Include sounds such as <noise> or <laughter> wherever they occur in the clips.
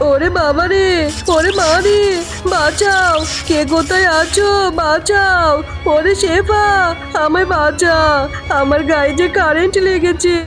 ওরে বাবা রে, ওরে মা রে, বাঁচাও। কে কোথায় আছো? বাঁচাও। ওরে শেফা, আমায় বাঁচা। আমার গায়ে যে কারেন্ট লেগেছে।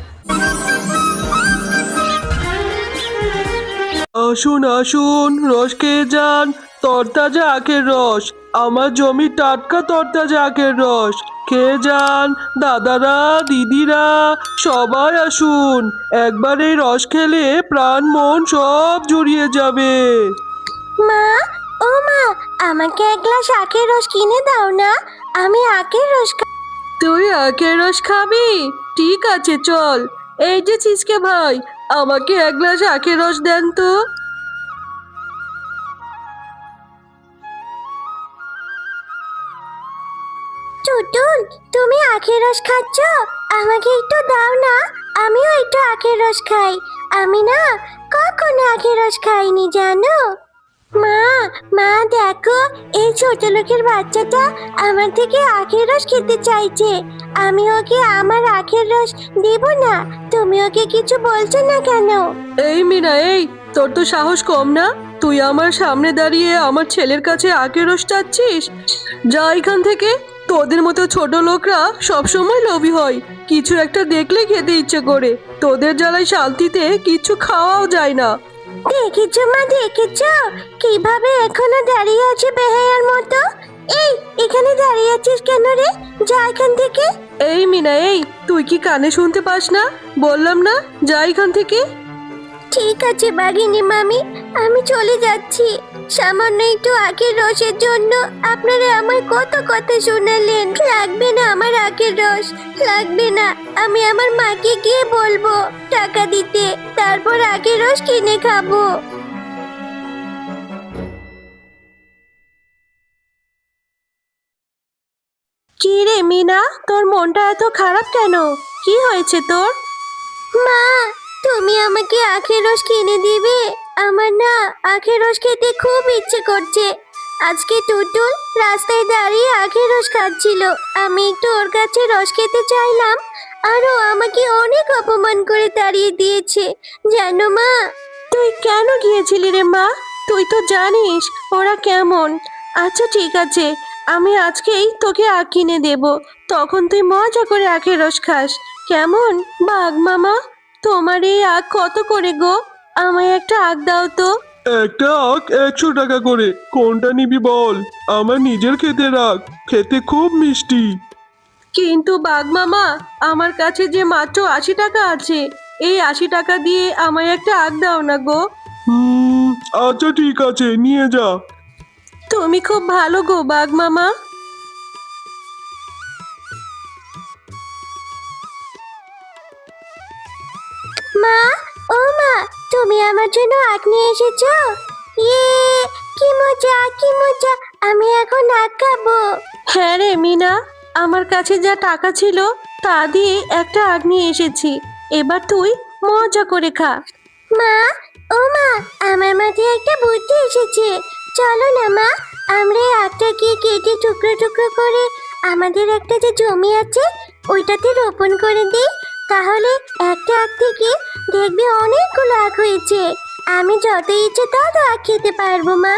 আসুন আসুন রস খেয়ে যান, তরতাজা আখের রস। আমার জমি টাটকা তরতাজা আখের রস। খেয়ে যান দাদারা দিদিরা সবাই আসুন। একবার এই রস খেলে প্রাণ মন সব জুড়িয়ে যাবে। মা ও মা আমাকে এক গ্লাস আখের রস কিনে দাও না। আমি আখের রস খা- তুই আখের রস খাবি? ঠিক আছে চল। এই যে চিচকে ভাই আমাকে এক গ্লাস আখের রস দেন তো। টুটুল তুমি আখের রস খাচ্ছ? আমাকে একটু দাও না, আমিও একটু আখের রস খাই। আমি না কখনো আখের রস খাইনি, জানো? মা মা, দেখো, এই ছোট লোকের বাচ্চাটা আমার থেকে আখের রস খেতে চাইছে। আমি ওকে আমার আখের রস দেব না। তুমি ওকে কিছু বলছো না কেন? এই মিনা, এই, তোর তো সাহস কম না? তুই আমার সামনে দাঁড়িয়ে আমার ছেলের কাছে আখের রস চাচ্ছিস? যা এখান থেকে। তোদের মতো ছোট লোকরা সবসময় লোভী হয়। কিছু একটা দেখলে খেতে ইচ্ছে করে। তোদের জ্বালায় শান্তিতে কিছু খাওয়াও যায় না। দেখেছ মা দেখেছ? কীভাবে এখনও দাঁড়িয়ে আছে বেহায়ার মতো? এই এখানে দাঁড়িয়ে আছিস কেন রে? যা এখান থেকে। এই মিনা এই তুই কি কানে শুনতে পাস না? বললাম না যা এখান থেকে। ঠিক আছে বাঘিনী মামি আমি চলে যাচ্ছি। সামান্য একটু আখের রসের জন্য আপনারা আমার কত কথা শোনালেন। লাগবে না আমার আখের রস লাগবে না। আমি আমার মাকে গিয়ে বলব টাকা দিতে তারপর আখের রস কিনে খাব। কি রে মিনা তোর মনটা এত খারাপ কেন? কি হয়েছে তোর? মা তুমি আমাকে আখের রস কিনে দিবে? আমার না আখের রস খেতে খুব ইচ্ছে করছে। আজকে টুটুল রাস্তায় দাঁড়িয়ে আখের রস খাচ্ছিল। আমি একটু ওর কাছে রস খেতে চাইলাম আর ও আমাকে অনেক অপমান করে তাড়িয়ে দিয়েছে। জানো মা? তুই কেন গিয়েছিলি রে মা? তুই তো জানিস ওরা কেমন। আচ্ছা ঠিক আছে, আমি আজকেই তোকে আখ কিনে দেব। তখন তুই মজা করে আখের রস খাস। কেমন বাঘ মামা? তোমার এই আখ কত করে গো? আমায় একটা আগ দাও তো। একটা আখ একশো টাকা করে। কোনটা নিবি বল? আমার নিজের খেতে রাখ খেতে খুব মিষ্টি। কিন্তু বাঘ মামা আমার কাছে যে মাত্র আশি টাকা আছে এই আশি টাকা দিয়ে আমায় একটা আগ দাও না গো। হুম আচ্ছা ঠিক আছে নিয়ে যা। তুমি খুব ভালো গো বাঘ মামা। মা মা তুমি আমার জন্য আখ নিয়ে এসেছ? ইয়ে কি মজা কি মজা। আমি এখন আখ খাব। হ্যাঁ রে মিনা আমার কাছে যা টাকা ছিল তা দিয়ে একটা আগ নিয়ে এসেছি। এবার তুই মজা করে খা। মা ও মা আমার মাথায় একটা বুদ্ধি এসেছে। চলো না মা আমরা এই আখটাকে কেটে টুকরো টুকরো করে আমাদের একটা যে জমি আছে ওইটাতে রোপণ করে দিই। তাহলে একটা আখ থেকে দেখবি অনেকগুলো আখ হয়েছে। আমি যত ইচ্ছে তত আখ খেতে পারব মা।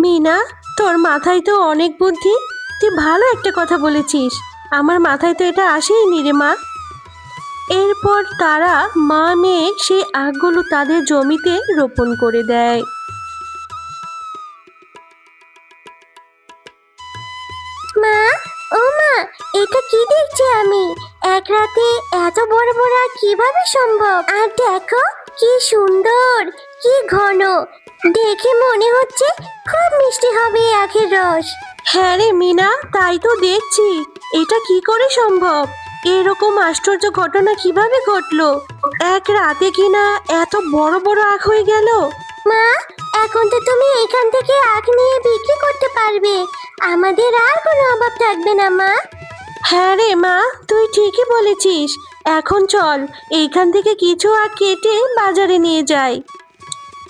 মিনা তোর মাথায় তো অনেক বুদ্ধি। তুই ভালো একটা কথা বলেছিস। আমার মাথায় তো এটা আসেইনি রে মা। এরপর তারা মা মেয়ে সেই আখগুলো তাদের জমিতে রোপণ করে দেয়। মা ও মা এটা কি দেখছি আমি? এক রাতে এত বড় বড় আখ কীভাবে সম্ভব? আর দেখো কি সুন্দর কি ঘন। দেখে মনে হচ্ছে খুব মিষ্টি হবে আখের রস। হ্যাঁ রে মিনা তাই তো দেখছি। এটা কি করে সম্ভব? এরকম আশ্চর্য ঘটনা কীভাবে ঘটলো? এক রাতে কিনা এত বড় বড় আখ হয়ে গেল? মা এখন তো তুমি এখান থেকে আখ নিয়ে বিক্রি করতে পারবে। আমাদের আর কোনো অভাব থাকবে না মা। হ্যাঁ রে মা, তুই ঠিকই বলেছিস। এখন চল, এইখান থেকে কিছু আখ কেটে বাজারে নিয়ে যাই।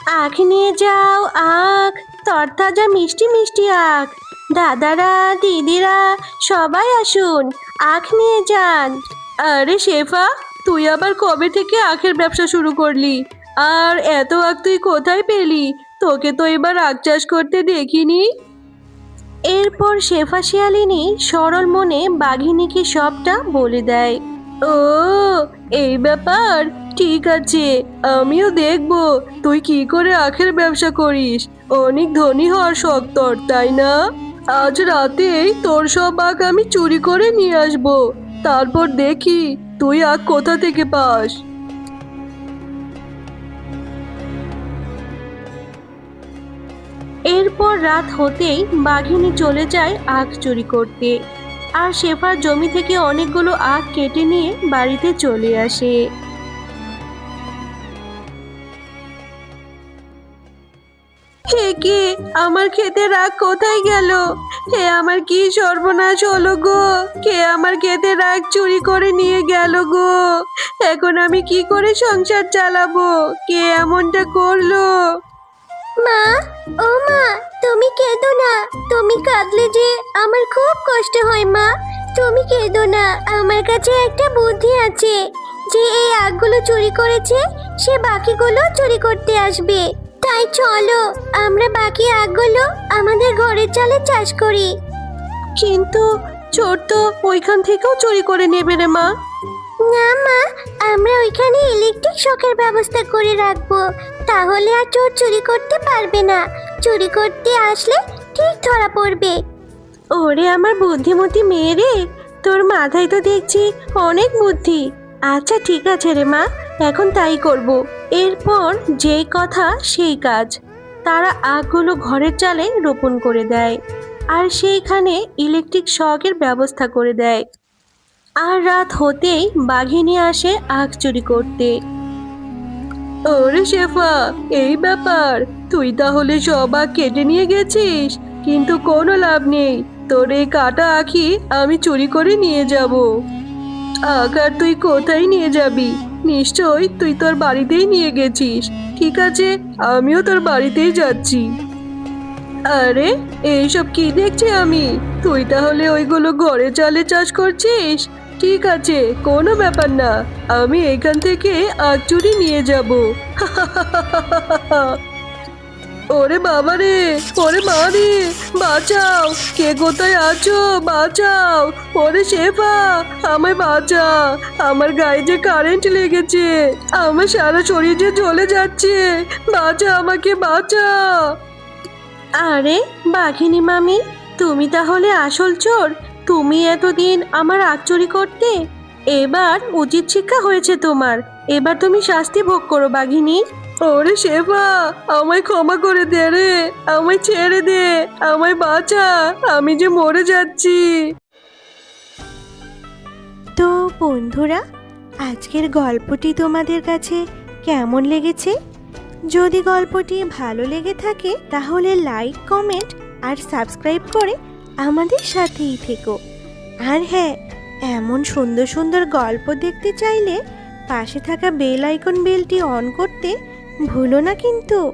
আখ নিয়ে যাও, আখ, তরতাজা মিষ্টি মিষ্টি আখ। দাদারা, দিদিরা, সবাই আসুন, আখ নিয়ে যান। আরে শেফা, তুই আবার কবে থেকে আখের ব্যবসা শুরু করলি? আর এত আখ তুই কোথায় পেলি? তোকে তো এবার আখ চাষ করতে দেখিনি। এরপর শেফা শিয়ালিনী সরল মনে বাঘিনীকে সবটা বলে দেয়। ও, এই ব্যাপার, ঠিক আছে, আমিও দেখব। তুই কি করে আখের ব্যবসা করিস? অনেক ধনী হওয়ার শখ তোর, তাই না? আজ রাতেই তোর সব আখ আমি চুরি করে নিয়ে আসব। তারপর দেখি তুই আখ কোথা থেকে পাস? এরপর রাত হতেই বাঘিনী চলে যায় আখ চুরি করতে। আর শেফার জমি থেকে অনেকগুলো আখ কেটে নিয়ে বাড়িতে চলে আসে। কি, আমার খেতে রাগ কোথায় গেল? হে, আমার কি সর্বনাশ হলো গো? কে আমার খেতে রাগ চুরি করে নিয়ে গেল গো? এখন আমি কি করে সংসার চালাবো? কে এমনটা করল? মা ও মা তুমি কেঁদো না। তুমি কাঁদলে যে আমার খুব কষ্ট হয় মা। তুমি কেঁদো না আমার কাছে একটা বুদ্ধি আছে। যে এই আগগুলো চুরি করেছে সে বাকিগুলো চুরি করতে আসবে। তাই চলো আমরা বাকি আগগুলো আমাদের ঘরের চালে চাষ করি। কিন্তু চোর তো ওইখান থেকেও চুরি করে নেবে রে মা। না মা আমরা ওইখানে ইলেকট্রিক শকের ব্যবস্থা করে রাখব। তাহলে আর চোর চুরি করতে পারবে না। চুরি করতে আসলে ঠিক ধরা পড়বে। ওরে আমার বুদ্ধিমতী মেয়ে রে, তোর মাথায় তো দেখছি অনেক বুদ্ধি। আচ্ছা ঠিক আছে রে মা, এখন তাই করব। এরপর যেই কথা সেই কাজ। তারা আগগুলো ঘরের চালে রোপণ করে দেয় আর সেইখানে ইলেকট্রিক শকের ব্যবস্থা করে দেয়। আর রাত হতেই বাঘিনী আসে আখ চুরি করতে। ওরে শেফা, এই ব্যাপার। তুই তাহলে সব কেটে নিয়ে গেছিস? কিন্তু কোনো লাভ নেই। তোর এই কাটা আখি আমি চুরি করে নিয়ে যাব। আখ আর তুই কোথায় নিয়ে যাবি? নিশ্চয়ই তুই তোর বাড়িতেই নিয়ে গেছিস। ঠিক আছে, আমিও তোর বাড়িতেই যাচ্ছি। আরে, এইসব কি দেখছি আমি? তুই তাহলে ওইগুলো ঘরে চালে চাষ করছিস? ঠিক আছে, কোনো ব্যাপার না। আমি এখান থেকে আখ চুরি নিয়ে যাব। <laughs> ওরে বাবা রে, ওরে মা রে, বাঁচাও। কে কোথায় আছো? বাঁচাও। ওরে শেফা, আমায় বাঁচা আমার গায়ে যে কারেন্ট লেগেছে, আমার সারা শরীর যে জ্বলে যাচ্ছে বাঁচা আমাকে বাঁচা আরে, বাঘিনী মামি, তুমি তাহলে আসল চোর? তুমি এতদিন আমার আগ চুরি করতে? এবার উচিত শিক্ষা হয়েছে তোমার। এবার তুমি শাস্তি ভোগ করো, বাঘিনী। ওরে শেফা, আমায় ক্ষমা করে দে রে। আমায় ছেড়ে দে। আমায় বাঁচা। আমি যে মরে যাচ্ছি। তো বন্ধুরা, আজকের গল্পটি তোমাদের কাছে কেমন লেগেছে? যদি গল্পটি ভালো লেগে থাকে, তাহলে লাইক কমেন্ট আর সাবস্ক্রাইব করে আমাদের সাথেই থেকো। আর হ্যাঁ এমন সুন্দর সুন্দর গল্প দেখতে চাইলে পাশে থাকা বেল আইকন বেলটি অন করতে ভুলো না কিন্তু।